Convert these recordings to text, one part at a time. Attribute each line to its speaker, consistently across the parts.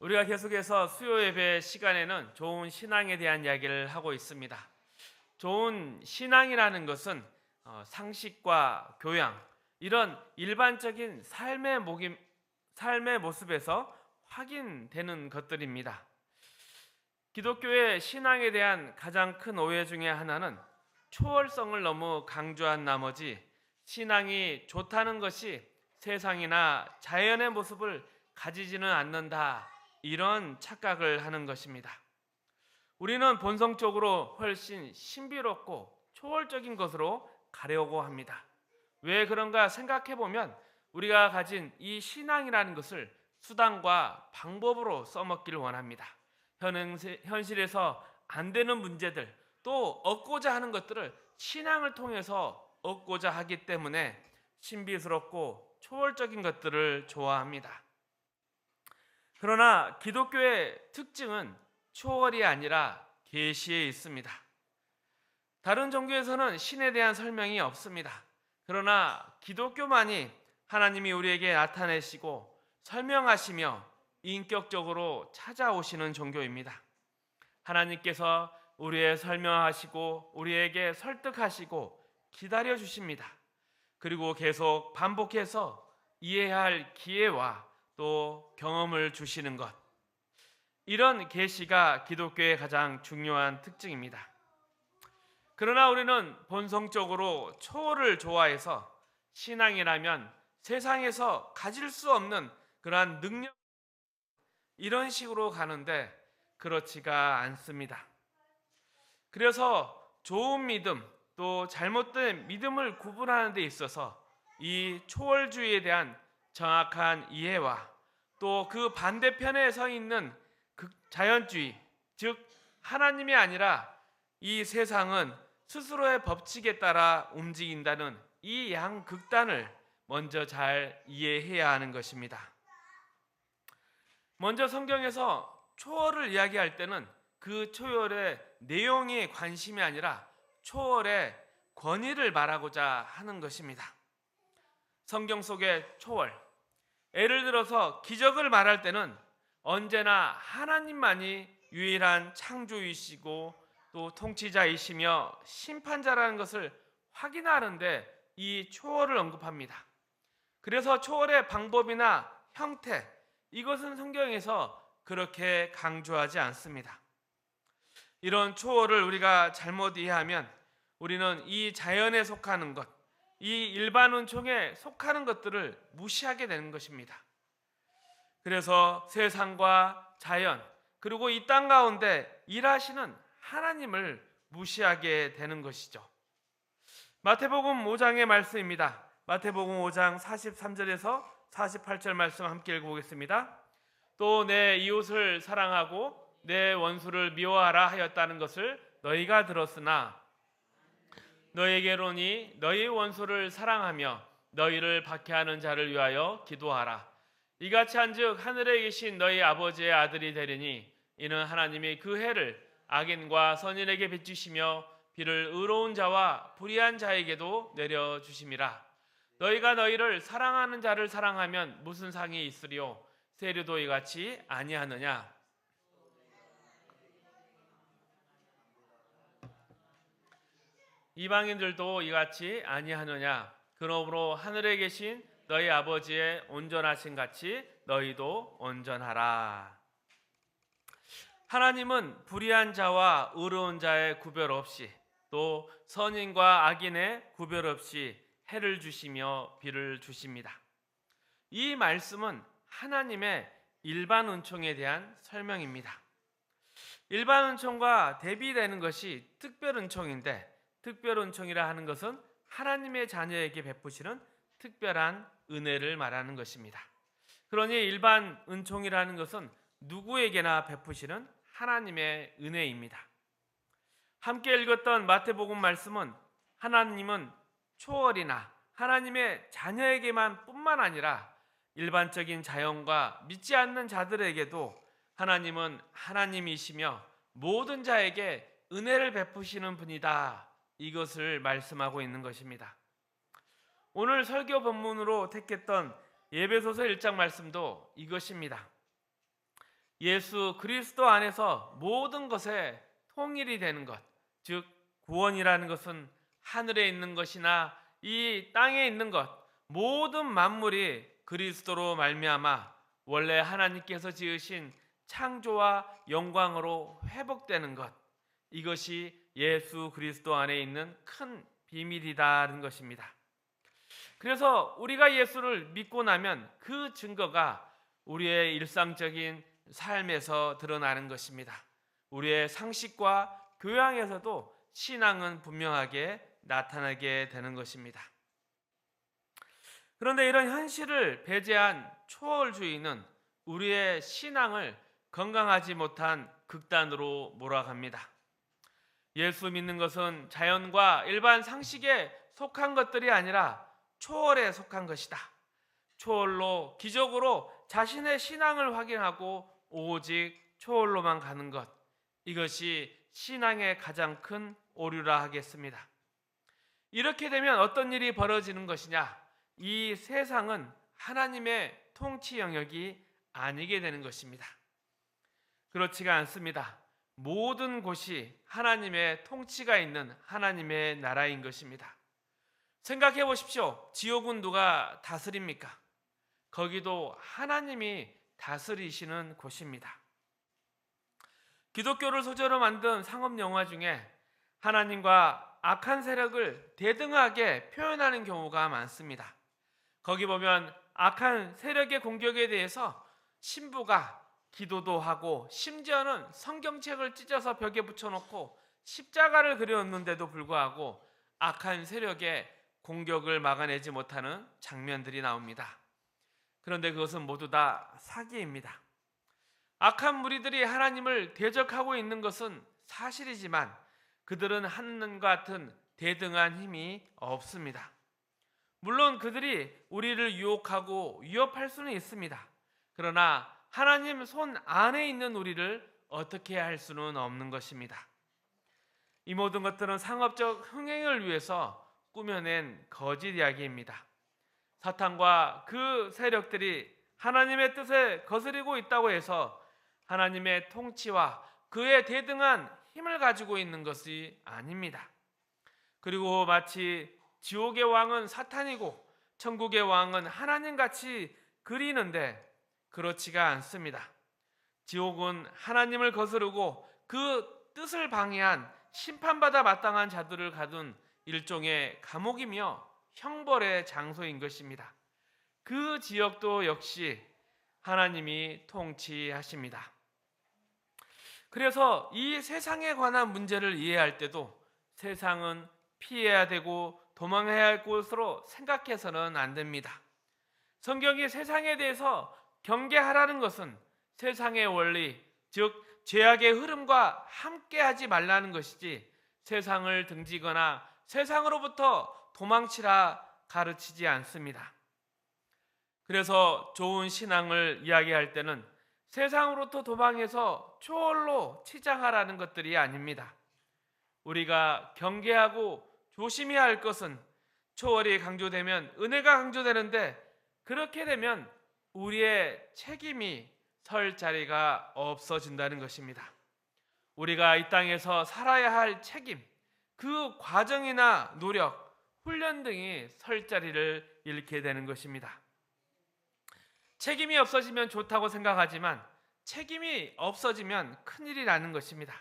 Speaker 1: 우리가 계속해서 수요 예배 시간에는 좋은 신앙에 대한 이야기를 하고 있습니다. 좋은 신앙이라는 것은 어, 상식과 교양 이런 일반적인 삶의 모임, 삶의 모습에서 확인되는 것들입니다. 기독교의 신앙에 대한 가장 큰 오해 중에 하나는 초월성을 너무 강조한 나머지 신앙이 좋다는 것이 세상이나 자연의 모습을 가지지는 않는다. 이런 착각을 하는 것입니다. 우리는 본성적으로 훨씬 신비롭고 초월적인 것으로 가려고 합니다. 왜 그런가 생각해 보면 우리가 가진 이 신앙이라는 것을 수단과 방법으로 써먹기를 원합니다. 현실에서 안 되는 문제들 또 얻고자 하는 것들을 신앙을 통해서 얻고자 하기 때문에 신비스럽고 초월적인 것들을 좋아합니다. 그러나 기독교의 특징은 초월이 아니라 계시에 있습니다. 다른 종교에서는 신에 대한 설명이 없습니다. 그러나 기독교만이 하나님이 우리에게 나타내시고 설명하시며 인격적으로 찾아오시는 종교입니다. 하나님께서 우리의 설명하시고 우리에게 설득하시고 기다려 주십니다. 그리고 계속 반복해서 이해할 기회와 또 경험을 주시는 것. 이런 계시가 기독교의 가장 중요한 특징입니다. 그러나 우리는 본성적으로 초월을 좋아해서 신앙이라면 세상에서 가질 수 없는 그러한 능력 이런 식으로 가는데 그렇지가 않습니다. 그래서 좋은 믿음 또 잘못된 믿음을 구분하는 데 있어서 이 초월주의에 대한 정확한 이해와 또 그 반대편에 서 있는 자연주의, 즉 하나님이 아니라 이 세상은 스스로의 법칙에 따라 움직인다는 이 양극단을 먼저 잘 이해해야 하는 것입니다. 먼저 성경에서 초월을 이야기할 때는 그 초월의 내용이 관심이 아니라 초월의 권위를 말하고자 하는 것입니다. 성경 속의 초월, 예를 들어서 기적을 말할 때는 언제나 하나님만이 유일한 창조이시고 또 통치자이시며 심판자라는 것을 확인하는데 이 초월을 언급합니다. 그래서 초월의 방법이나 형태 이것은 성경에서 그렇게 강조하지 않습니다. 이런 초월을 우리가 잘못 이해하면 우리는 이 자연에 속하는 것, 이 일반 은총에 속하는 것들을 무시하게 되는 것입니다. 그래서 세상과 자연 그리고 이 땅 가운데 일하시는 하나님을 무시하게 되는 것이죠. 마태복음 5장의 말씀입니다. 마태복음 5장 43절에서 48절 말씀 함께 읽어보겠습니다. 또 내 이웃을 사랑하고 내 원수를 미워하라 하였다는 것을 너희가 들었으나 너에게로니 너희 원수를 사랑하며 너희를 박해하는 자를 위하여 기도하라. 이같이 한즉 하늘에 계신 너희 아버지의 아들이 되리니 이는 하나님이 그 해를 악인과 선인에게 비추시며 비를 의로운 자와 불의한 자에게도 내려 주심이라. 너희가 너희를 사랑하는 자를 사랑하면 무슨 상이 있으리요? 세류도 이같이 아니하느냐? 이방인들도 이같이 아니하느냐 그러므로 하늘에 계신 너희 아버지의 온전하신 같이 너희도 온전하라 하나님은 불의한 자와 의로운 자의 구별 없이 또 선인과 악인의 구별 없이 해를 주시며 비를 주십니다. 이 말씀은 하나님의 일반 은총에 대한 설명입니다. 일반 은총과 대비되는 것이 특별 은총인데 특별 은총이라 하는 것은 하나님의 자녀에게 베푸시는 특별한 은혜를 말하는 것입니다. 그러니 일반 은총이라는 것은 누구에게나 베푸시는 하나님의 은혜입니다. 함께 읽었던 마태복음 말씀은 하나님은 초월이나 하나님의 자녀에게만 뿐만 아니라 일반적인 자연과 믿지 않는 자들에게도 하나님은 하나님이시며 모든 자에게 은혜를 베푸시는 분이다. 이것을 말씀하고 있는 것입니다. 오늘 설교 본문으로 택했던 예배소서 1장 말씀도 이것입니다. 예수 그리스도 안에서 모든 것에 통일이 되는 것, 즉 구원이라는 것은 하늘에 있는 것이나 이 땅에 있는 것 모든 만물이 그리스도로 말미암아 원래 하나님께서 지으신 창조와 영광으로 회복되는 것 이것이 예수 그리스도 안에 있는 큰 비밀이다는 것입니다. 그래서 우리가 예수를 믿고 나면 그 증거가 우리의 일상적인 삶에서 드러나는 것입니다. 우리의 상식과 교양에서도 신앙은 분명하게 나타나게 되는 것입니다. 그런데 이런 현실을 배제한 초월주의는 우리의 신앙을 건강하지 못한 극단으로 몰아갑니다. 예수 믿는 것은 자연과 일반 상식에 속한 것들이 아니라 초월에 속한 것이다. 초월로 기적으로 자신의 신앙을 확인하고 오직 초월로만 가는 것. 이것이 신앙의 가장 큰 오류라 하겠습니다. 이렇게 되면 어떤 일이 벌어지는 것이냐? 이 세상은 하나님의 통치 영역이 아니게 되는 것입니다. 그렇지가 않습니다. 모든 곳이 하나님의 통치가 있는 하나님의 나라인 것입니다. 생각해 보십시오. 지옥은 누가 다스립니까? 거기도 하나님이 다스리시는 곳입니다. 기독교를 소재로 만든 상업 영화 중에 하나님과 악한 세력을 대등하게 표현하는 경우가 많습니다. 거기 보면 악한 세력의 공격에 대해서 신부가 기도도 하고 심지어는 성경책을 찢어서 벽에 붙여놓고 십자가를 그려놓는데도 불구하고 악한 세력의 공격을 막아내지 못하는 장면들이 나옵니다. 그런데 그것은 모두 다 사기입니다. 악한 무리들이 하나님을 대적하고 있는 것은 사실이지만 그들은 하늘과 같은 대등한 힘이 없습니다. 물론 그들이 우리를 유혹하고 위협할 수는 있습니다. 그러나 하나님 손 안에 있는 우리를 어떻게 할 수는 없는 것입니다. 이 모든 것들은 상업적 흥행을 위해서 꾸며낸 거짓 이야기입니다. 사탄과 그 세력들이 하나님의 뜻에 거스리고 있다고 해서 하나님의 통치와 그의 대등한 힘을 가지고 있는 것이 아닙니다. 그리고 마치 지옥의 왕은 사탄이고 천국의 왕은 하나님 같이 그리는데 그렇지가 않습니다. 지옥은 하나님을 거스르고 그 뜻을 방해한 심판받아 마땅한 자들을 가둔 일종의 감옥이며 형벌의 장소인 것입니다. 그 지역도 역시 하나님이 통치하십니다. 그래서 이 세상에 관한 문제를 이해할 때도 세상은 피해야 되고 도망해야 할 곳으로 생각해서는 안 됩니다. 성경이 세상에 대해서 경계하라는 것은 세상의 원리, 즉 죄악의 흐름과 함께하지 말라는 것이지 세상을 등지거나 세상으로부터 도망치라 가르치지 않습니다. 그래서 좋은 신앙을 이야기할 때는 세상으로부터 도망해서 초월로 치장하라는 것들이 아닙니다. 우리가 경계하고 조심해야 할 것은 초월이 강조되면 은혜가 강조되는데 그렇게 되면 우리의 책임이 설 자리가 없어진다는 것입니다. 우리가 이 땅에서 살아야 할 책임, 그 과정이나 노력, 훈련 등이 설 자리를 잃게 되는 것입니다. 책임이 없어지면 좋다고 생각하지만 책임이 없어지면 큰일이 나는 것입니다.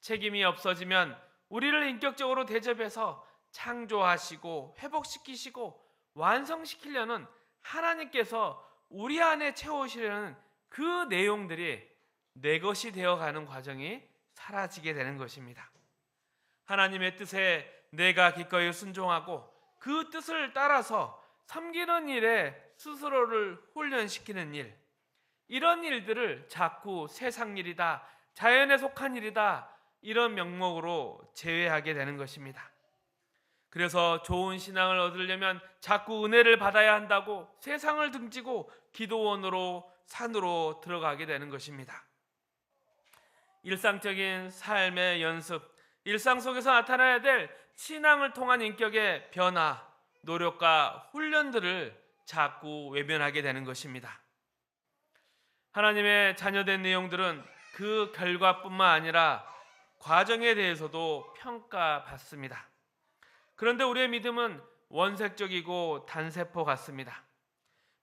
Speaker 1: 책임이 없어지면 우리를 인격적으로 대접해서 창조하시고 회복시키시고 완성시키려는 하나님께서 우리 안에 채우시려는 그 내용들이 내 것이 되어가는 과정이 사라지게 되는 것입니다. 하나님의 뜻에 내가 기꺼이 순종하고 그 뜻을 따라서 섬기는 일에 스스로를 훈련시키는 일, 이런 일들을 자꾸 세상 일이다, 자연에 속한 일이다, 이런 명목으로 제외하게 되는 것입니다. 그래서 좋은 신앙을 얻으려면 자꾸 은혜를 받아야 한다고 세상을 등지고 기도원으로 산으로 들어가게 되는 것입니다. 일상적인 삶의 연습, 일상 속에서 나타나야 될 신앙을 통한 인격의 변화, 노력과 훈련들을 자꾸 외면하게 되는 것입니다. 하나님의 자녀된 내용들은 그 결과뿐만 아니라 과정에 대해서도 평가받습니다. 그런데 우리의 믿음은 원색적이고 단세포 같습니다.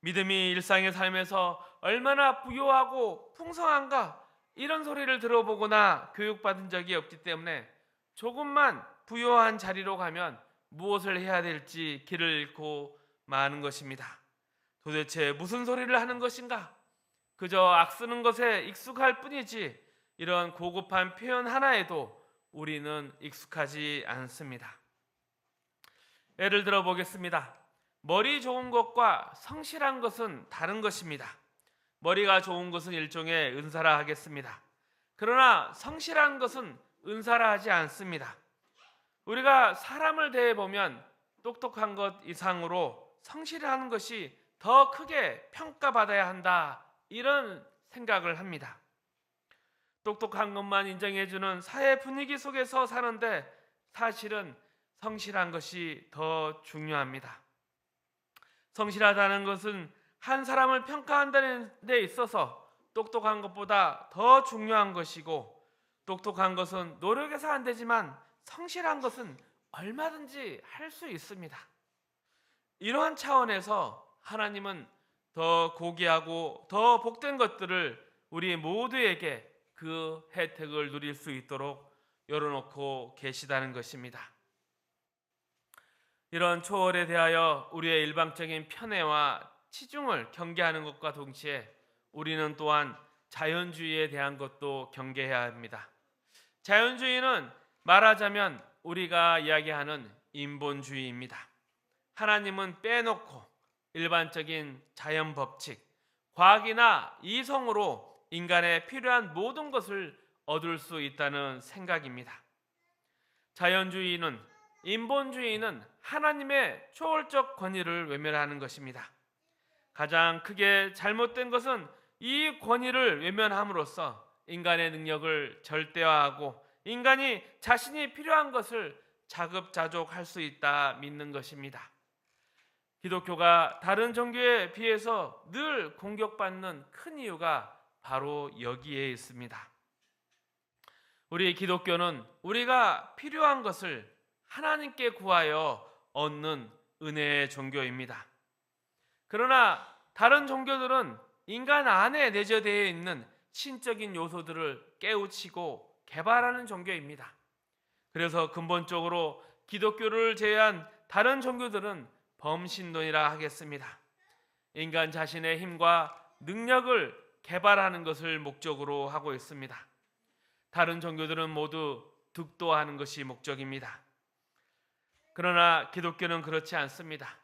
Speaker 1: 믿음이 일상의 삶에서 얼마나 부요하고 풍성한가 이런 소리를 들어보거나 교육받은 적이 없기 때문에 조금만 부요한 자리로 가면 무엇을 해야 될지 길을 잃고 마는 것입니다. 도대체 무슨 소리를 하는 것인가? 그저 악쓰는 것에 익숙할 뿐이지 이런 고급한 표현 하나에도 우리는 익숙하지 않습니다. 예를 들어 보겠습니다. 머리 좋은 것과 성실한 것은 다른 것입니다. 머리가 좋은 것은 일종의 은사라 하겠습니다. 그러나 성실한 것은 은사라 하지 않습니다. 우리가 사람을 대해 보면 똑똑한 것 이상으로 성실한 것이 더 크게 평가받아야 한다. 이런 생각을 합니다. 똑똑한 것만 인정해주는 사회 분위기 속에서 사는데 사실은 성실한 것이 더 중요합니다. 성실하다는 것은 한 사람을 평가한다는 데 있어서 똑똑한 것보다 더 중요한 것이고 똑똑한 것은 노력해서 안 되지만 성실한 것은 얼마든지 할 수 있습니다. 이러한 차원에서 하나님은 더 고귀하고 더 복된 것들을 우리 모두에게 그 혜택을 누릴 수 있도록 열어놓고 계시다는 것입니다. 이런 초월에 대하여 우리의 일방적인 편애와 치중을 경계하는 것과 동시에 우리는 또한 자연주의에 대한 것도 경계해야 합니다. 자연주의는 말하자면 우리가 이야기하는 인본주의입니다. 하나님은 빼놓고 일반적인 자연 법칙, 과학이나 이성으로 인간에 필요한 모든 것을 얻을 수 있다는 생각입니다. 자연주의는 인본주의는 하나님의 초월적 권위를 외면하는 것입니다. 가장 크게 잘못된 것은 이 권위를 외면함으로써 인간의 능력을 절대화하고 인간이 자신이 필요한 것을 자급자족할 수 있다 믿는 것입니다. 기독교가 다른 종교에 비해서 늘 공격받는 큰 이유가 바로 여기에 있습니다. 우리 기독교는 우리가 필요한 것을 하나님께 구하여 얻는 은혜의 종교입니다. 그러나 다른 종교들은 인간 안에 내재되어 있는 신적인 요소들을 깨우치고 개발하는 종교입니다. 그래서 근본적으로 기독교를 제외한 다른 종교들은 범신론이라 하겠습니다. 인간 자신의 힘과 능력을 개발하는 것을 목적으로 하고 있습니다. 다른 종교들은 모두 득도하는 것이 목적입니다. 그러나 기독교는 그렇지 않습니다.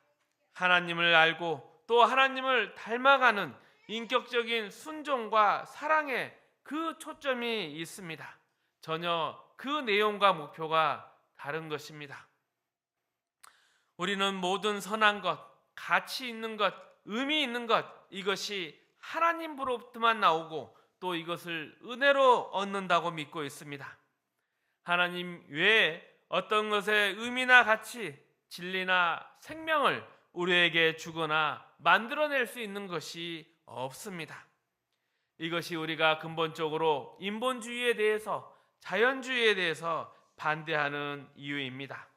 Speaker 1: 하나님을 알고 또 하나님을 닮아가는 인격적인 순종과 사랑에 그 초점이 있습니다. 전혀 그 내용과 목표가 다른 것입니다. 우리는 모든 선한 것, 가치 있는 것, 의미 있는 것 이것이 하나님으로부터만 나오고 또 이것을 은혜로 얻는다고 믿고 있습니다. 하나님 외에 어떤 것의 의미나 가치, 진리나 생명을 우리에게 주거나 만들어낼 수 있는 것이 없습니다. 이것이 우리가 근본적으로 인본주의에 대해서 자연주의에 대해서 반대하는 이유입니다.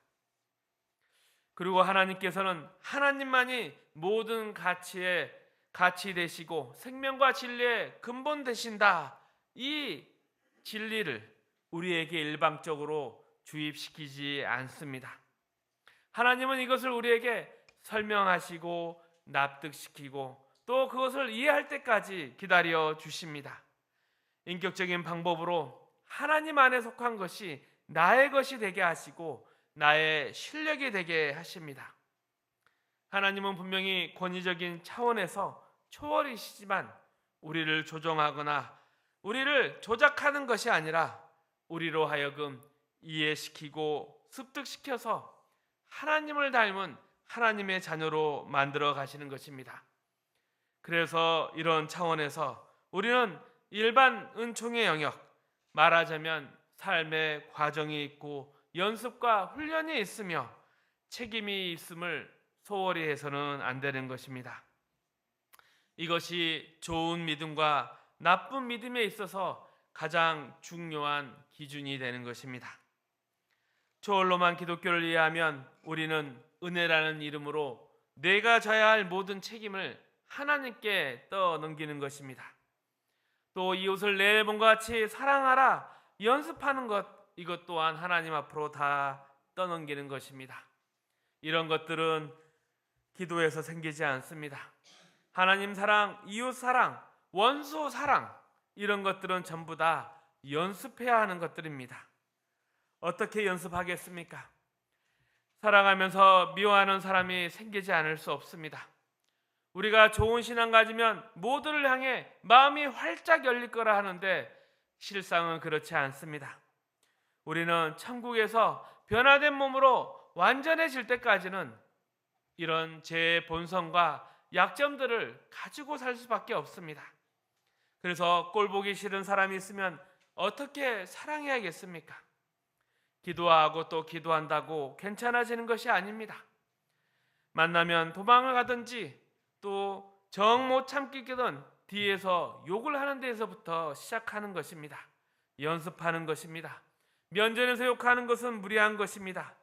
Speaker 1: 그리고 하나님께서는 하나님만이 모든 가치의 가치 되시고 생명과 진리의 근본 되신다. 이 진리를 우리에게 일방적으로 주입시키지 않습니다. 하나님은 이것을 우리에게 설명하시고 납득시키고 또 그것을 이해할 때까지 기다려 주십니다. 인격적인 방법으로 하나님 안에 속한 것이 나의 것이 되게 하시고 나의 실력이 되게 하십니다. 하나님은 분명히 권위적인 차원에서 초월이시지만 우리를 조정하거나 우리를 조작하는 것이 아니라 우리로 하여금 이해시키고 습득시켜서 하나님을 닮은 하나님의 자녀로 만들어 가시는 것입니다. 그래서 이런 차원에서 우리는 일반 은총의 영역, 말하자면 삶의 과정이 있고 연습과 훈련이 있으며 책임이 있음을 소홀히 해서는 안 되는 것입니다. 이것이 좋은 믿음과 나쁜 믿음에 있어서 가장 중요한 기준이 되는 것입니다. 초월로만 기독교를 이해하면 우리는 은혜라는 이름으로 내가 져야 할 모든 책임을 하나님께 떠넘기는 것입니다. 또 이웃을 내 몸과 같이 사랑하라 연습하는 것 이것 또한 하나님 앞으로 다 떠넘기는 것입니다. 이런 것들은 기도에서 생기지 않습니다. 하나님 사랑, 이웃 사랑, 원수 사랑 이런 것들은 전부 다 연습해야 하는 것들입니다. 어떻게 연습하겠습니까? 살아가면서 미워하는 사람이 생기지 않을 수 없습니다. 우리가 좋은 신앙 가지면 모두를 향해 마음이 활짝 열릴 거라 하는데 실상은 그렇지 않습니다. 우리는 천국에서 변화된 몸으로 완전해질 때까지는 이런 제 본성과 약점들을 가지고 살 수밖에 없습니다. 그래서 꼴 보기 싫은 사람이 있으면 어떻게 사랑해야겠습니까? 기도하고 또 기도한다고 괜찮아지는 것이 아닙니다. 만나면 도망을 가든지 또 정 못 참기거든 뒤에서 욕을 하는 데에서부터 시작하는 것입니다. 연습하는 것입니다. 면전에서 욕하는 것은 무리한 것입니다.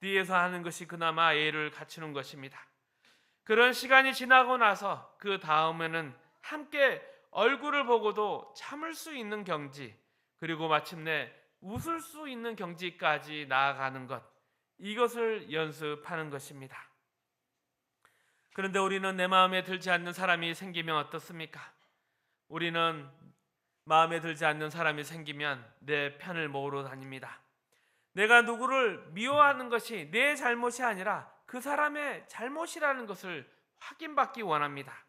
Speaker 1: 뒤에서 하는 것이 그나마 예를 갖추는 것입니다. 그런 시간이 지나고 나서 그 다음에는 함께 얼굴을 보고도 참을 수 있는 경지 그리고 마침내 웃을 수 있는 경지까지 나아가는 것 이것을 연습하는 것입니다. 그런데 우리는 내 마음에 들지 않는 사람이 생기면 어떻습니까? 우리는 마음에 들지 않는 사람이 생기면 내 편을 모으러 다닙니다. 내가 누구를 미워하는 것이 내 잘못이 아니라 그 사람의 잘못이라는 것을 확인받기 원합니다.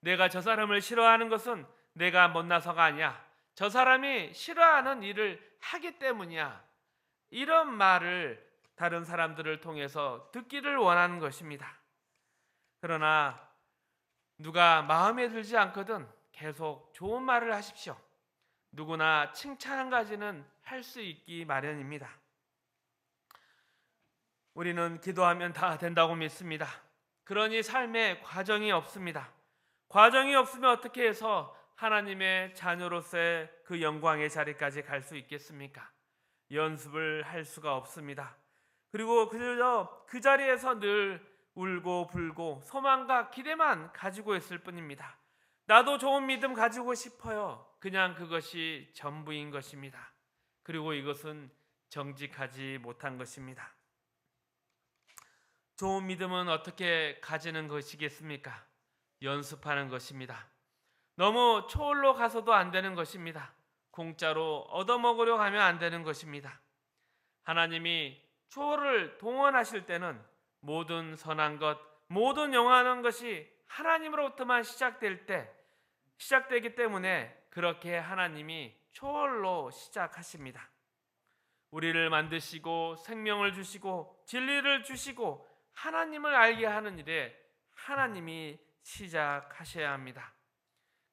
Speaker 1: 내가 저 사람을 싫어하는 것은 내가 못나서가 아니야. 저 사람이 싫어하는 일을 하기 때문이야. 이런 말을 다른 사람들을 통해서 듣기를 원하는 것입니다. 그러나 누가 마음에 들지 않거든 계속 좋은 말을 하십시오. 누구나 칭찬 한 가지는 할 수 있기 마련입니다. 우리는 기도하면 다 된다고 믿습니다. 그러니 삶에 과정이 없습니다. 과정이 없으면 어떻게 해서 하나님의 자녀로서의 그 영광의 자리까지 갈 수 있겠습니까? 연습을 할 수가 없습니다. 그리고 그저 그 자리에서 늘 울고 불고 소망과 기대만 가지고 있을 뿐입니다. 나도 좋은 믿음 가지고 싶어요. 그냥 그것이 전부인 것입니다. 그리고 이것은 정직하지 못한 것입니다. 좋은 믿음은 어떻게 가지는 것이겠습니까? 연습하는 것입니다. 너무 초월로 가서도 안 되는 것입니다. 공짜로 얻어먹으려 하면 안 되는 것입니다. 하나님이 초월을 동원하실 때는 모든 선한 것, 모든 영원한 것이 하나님으로부터만 시작될 때 시작되기 때문에 그렇게 하나님이 초월로 시작하십니다. 우리를 만드시고 생명을 주시고 진리를 주시고 하나님을 알게 하는 일에 하나님이 시작하셔야 합니다.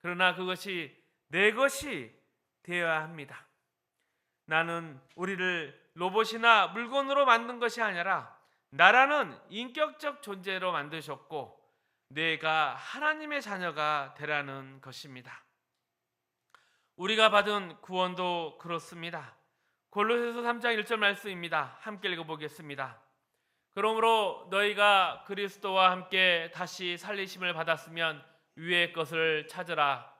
Speaker 1: 그러나 그것이 내 것이 되어야 합니다. 나는 우리를 로봇이나 물건으로 만든 것이 아니라 나라는 인격적 존재로 만드셨고 내가 하나님의 자녀가 되라는 것입니다. 우리가 받은 구원도 그렇습니다. 골로새서 3장 1절 말씀입니다. 함께 읽어보겠습니다. 그러므로 너희가 그리스도와 함께 다시 살리심을 받았으면 위의 것을 찾으라.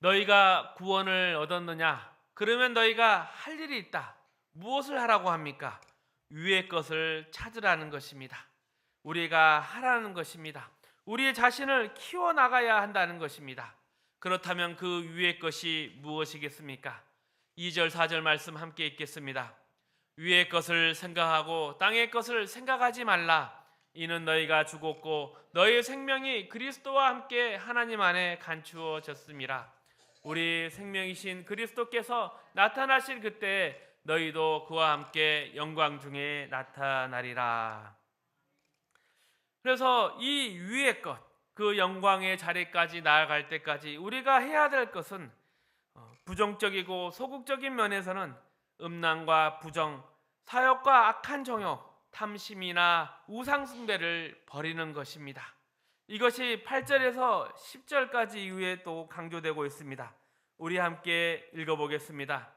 Speaker 1: 너희가 구원을 얻었느냐? 그러면 너희가 할 일이 있다. 무엇을 하라고 합니까? 위의 것을 찾으라는 것입니다. 우리가 하라는 것입니다. 우리의 자신을 키워 나가야 한다는 것입니다. 그렇다면 그 위의 것이 무엇이겠습니까? 2절 4절 말씀 함께 읽겠습니다. 위의 것을 생각하고 땅의 것을 생각하지 말라. 이는 너희가 죽었고 너희의 생명이 그리스도와 함께 하나님 안에 간추어졌음이라. 우리 생명이신 그리스도께서 나타나실 그때 너희도 그와 함께 영광 중에 나타나리라. 그래서 이 위의 것, 그 영광의 자리까지 나아갈 때까지 우리가 해야 될 것은 어, 부정적이고 소극적인 면에서는 음란과 부정, 사역과 악한 정욕, 탐심이나 우상숭배를 버리는 것입니다. 이것이 8절에서 10절까지 이후에 또 강조되고 있습니다. 우리 함께 읽어보겠습니다.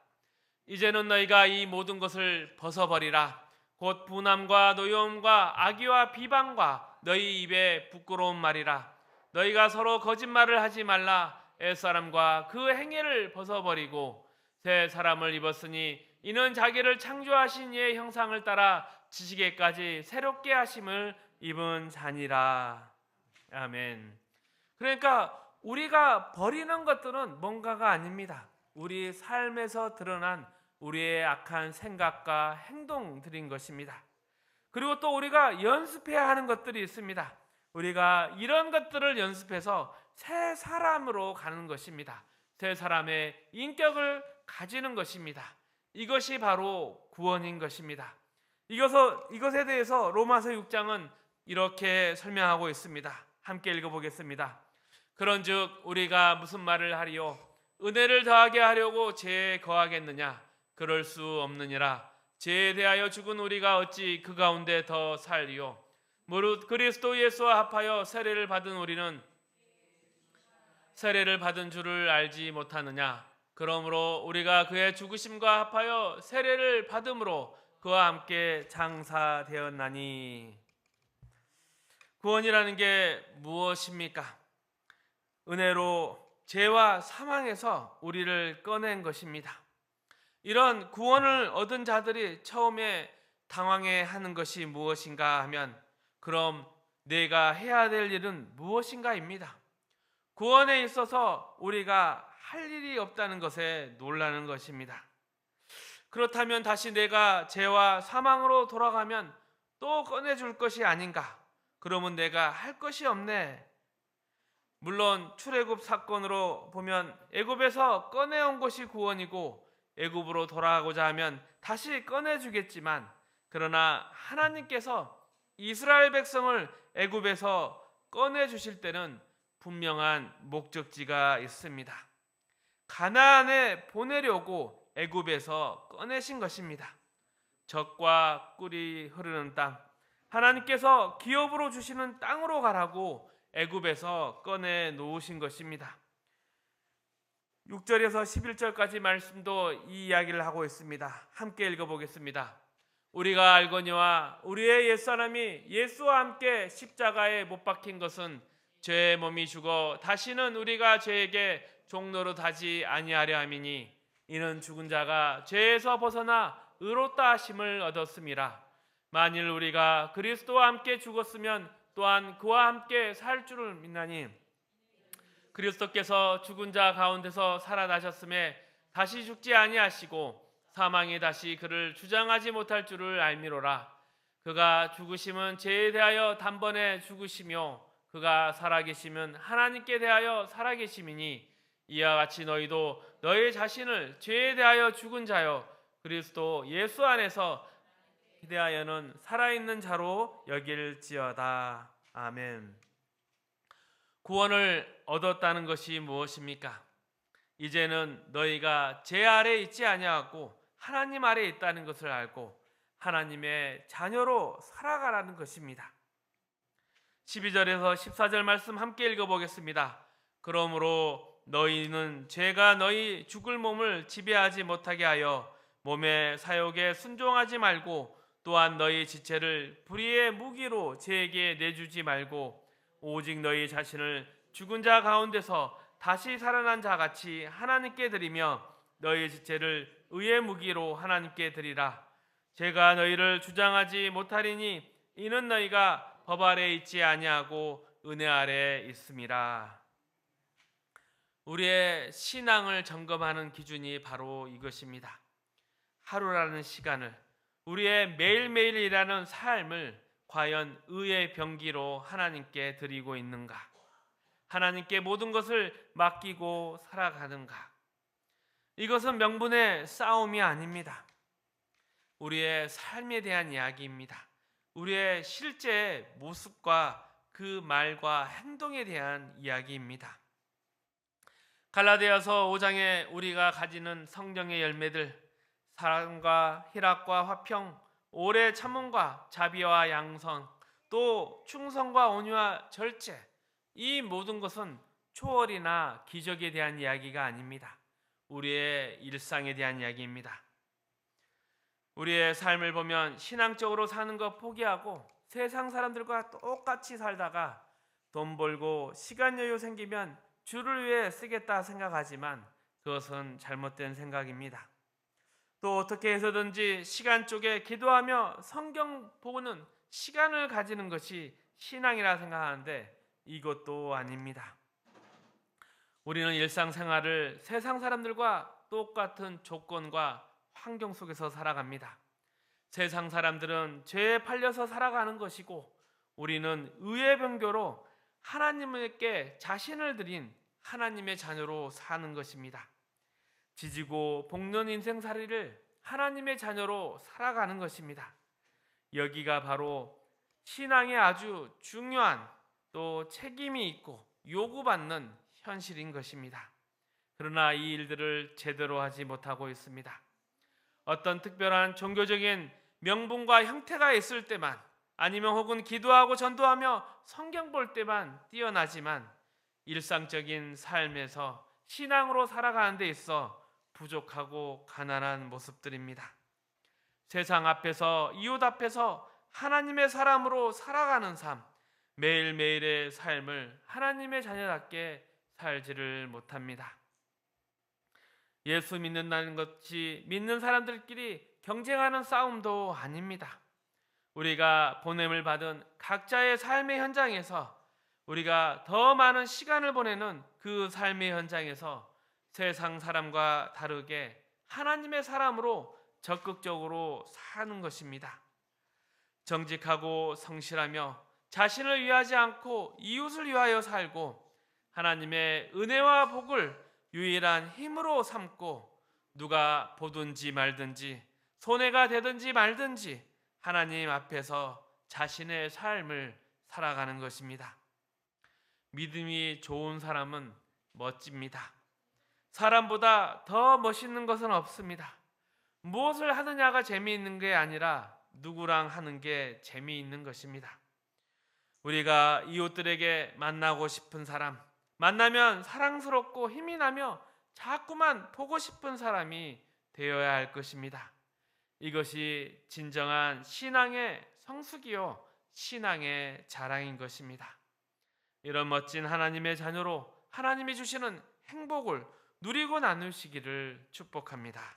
Speaker 1: 이제는 너희가 이 모든 것을 벗어버리라. 곧 분함과 노여움과 악의와 비방과 너희 입에 부끄러운 말이라. 너희가 서로 거짓말을 하지 말라. 옛사람과 그 행위를 벗어버리고 새 사람을 입었으니 이는 자기를 창조하신 이의 형상을 따라 지식에까지 새롭게 하심을 입은 자니라. 아멘. 그러니까 우리가 버리는 것들은 뭔가가 아닙니다. 우리 삶에서 드러난 우리의 악한 생각과 행동들인 것입니다. 그리고 또 우리가 연습해야 하는 것들이 있습니다. 우리가 이런 것들을 연습해서 새 사람으로 가는 것입니다. 새 사람의 인격을 가지는 것입니다. 이것이 바로 구원인 것입니다. 이것서, 이것에 대해서 로마서 6장은 이렇게 설명하고 있습니다. 함께 읽어 보겠습니다. 그런즉 우리가 무슨 말을 하리요? 은혜를 더하게 하려고 죄에 거하겠느냐? 그럴 수 없느니라. 죄에 대하여 죽은 우리가 어찌 그 가운데 더 살리요? 무릇 그리스도 예수와 합하여 세례를 받은 우리는 세례를 받은 줄을 알지 못하느냐? 그러므로 우리가 그의 죽으심과 합하여 세례를 받음으로 그와 함께 장사되었나니 구원이라는 게 무엇입니까? 은혜로 죄와 사망에서 우리를 꺼낸 것입니다. 이런 구원을 얻은 자들이 처음에 당황해 하는 것이 무엇인가 하면 그럼 내가 해야 될 일은 무엇인가입니다. 구원에 있어서 우리가 할 일이 없다는 것에 놀라는 것입니다. 그렇다면 다시 내가 죄와 사망으로 돌아가면 또 꺼내줄 것이 아닌가? 그러면 내가 할 것이 없네. 물론 출애굽 사건으로 보면 애굽에서 꺼내온 것이 구원이고 애굽으로 돌아가고자 하면 다시 꺼내주겠지만 그러나 하나님께서 이스라엘 백성을 애굽에서 꺼내 주실 때는 분명한 목적지가 있습니다. 가나안에 보내려고 애굽에서 꺼내신 것입니다. 적과 꿀이 흐르는 땅, 하나님께서 기업으로 주시는 땅으로 가라고 애굽에서 꺼내 놓으신 것입니다. 6절에서 11절까지 말씀도 이 이야기를 하고 있습니다. 함께 읽어 보겠습니다. 우리가 알거니와 우리의 옛사람이 예수와 함께 십자가에 못 박힌 것은 죄의 몸이 죽어 다시는 우리가 죄에게 종로로 다지 아니하려 함이니 이는 죽은 자가 죄에서 벗어나 의롭다 하심을 얻었음이라. 만일 우리가 그리스도와 함께 죽었으면 또한 그와 함께 살 줄을 믿나니. 그리스도께서 죽은 자 가운데서 살아나셨음에 다시 죽지 아니하시고 사망이 다시 그를 주장하지 못할 줄을 알미로라. 그가 죽으심은 죄에 대하여 단번에 죽으시며 그가 살아계시면 하나님께 대하여 살아계심이니 이와 같이 너희도 너희 자신을 죄에 대하여 죽은 자여 그리스도 예수 안에서 대하여는 살아있는 자로 여길지어다. 아멘. 구원을 얻었다는 것이 무엇입니까? 이제는 너희가 제 아래 있지 아니하고 하나님 아래 있다는 것을 알고 하나님의 자녀로 살아가라는 것입니다. 12절에서 14절 말씀 함께 읽어보겠습니다. 그러므로 너희는 죄가 너희 죽을 몸을 지배하지 못하게 하여 몸의 사욕에 순종하지 말고 또한 너희 지체를 불의의 무기로 죄에게 내주지 말고 오직 너희 자신을 죽은 자 가운데서 다시 살아난 자 같이 하나님께 드리며 너희 지체를 의의 무기로 하나님께 드리라. 제가 너희를 주장하지 못하리니 이는 너희가 법 아래 있지 아니하고 은혜 아래 있음이라. 우리의 신앙을 점검하는 기준이 바로 이것입니다. 하루라는 시간을 우리의 매일매일 일하는 삶을 과연 의의 병기로 하나님께 드리고 있는가? 하나님께 모든 것을 맡기고 살아가는가? 이것은 명분의 싸움이 아닙니다. 우리의 삶에 대한 이야기입니다. 우리의 실제 모습과 그 말과 행동에 대한 이야기입니다. 갈라디아서 5장에 우리가 가지는 성경의 열매들 사랑과 희락과 화평, 오래 참음과 자비와 양선, 또 충성과 온유와 절제, 이 모든 것은 초월이나 기적에 대한 이야기가 아닙니다. 우리의 일상에 대한 이야기입니다. 우리의 삶을 보면 신앙적으로 사는 것 포기하고 세상 사람들과 똑같이 살다가 돈 벌고 시간 여유 생기면 주를 위해 쓰겠다 생각하지만 그것은 잘못된 생각입니다. 또 어떻게 해서든지 시간 쪽에 기도하며 성경 보고는 시간을 가지는 것이 신앙이라 생각하는데 이것도 아닙니다. 우리는 일상생활을 세상 사람들과 똑같은 조건과 환경 속에서 살아갑니다. 세상 사람들은 죄에 팔려서 살아가는 것이고 우리는 의의 변교로 하나님께 자신을 드린 하나님의 자녀로 사는 것입니다. 지지고 볶는 인생살이를 하나님의 자녀로 살아가는 것입니다. 여기가 바로 신앙의 아주 중요한 또 책임이 있고 요구받는 현실인 것입니다. 그러나 이 일들을 제대로 하지 못하고 있습니다. 어떤 특별한 종교적인 명분과 형태가 있을 때만 아니면 혹은 기도하고 전도하며 성경 볼 때만 뛰어나지만 일상적인 삶에서 신앙으로 살아가는 데 있어 부족하고 가난한 모습들입니다. 세상 앞에서 이웃 앞에서 하나님의 사람으로 살아가는 삶, 매일매일의 삶을 하나님의 자녀답게 살지를 못합니다. 예수 믿는다는 것이 믿는 사람들끼리 경쟁하는 싸움도 아닙니다. 우리가 보냄을 받은 각자의 삶의 현장에서 우리가 더 많은 시간을 보내는 그 삶의 현장에서 세상 사람과 다르게 하나님의 사람으로 적극적으로 사는 것입니다. 정직하고 성실하며 자신을 위하지 않고 이웃을 위하여 살고 하나님의 은혜와 복을 유일한 힘으로 삼고 누가 보든지 말든지 손해가 되든지 말든지 하나님 앞에서 자신의 삶을 살아가는 것입니다. 믿음이 좋은 사람은 멋집니다. 사람보다 더 멋있는 것은 없습니다. 무엇을 하느냐가 재미있는 게 아니라 누구랑 하는 게 재미있는 것입니다. 우리가 이웃들에게 만나고 싶은 사람, 만나면 사랑스럽고 힘이 나며 자꾸만 보고 싶은 사람이 되어야 할 것입니다. 이것이 진정한 신앙의 성숙이요, 신앙의 자랑인 것입니다. 이런 멋진 하나님의 자녀로 하나님이 주시는 행복을 누리고 나누시기를 축복합니다.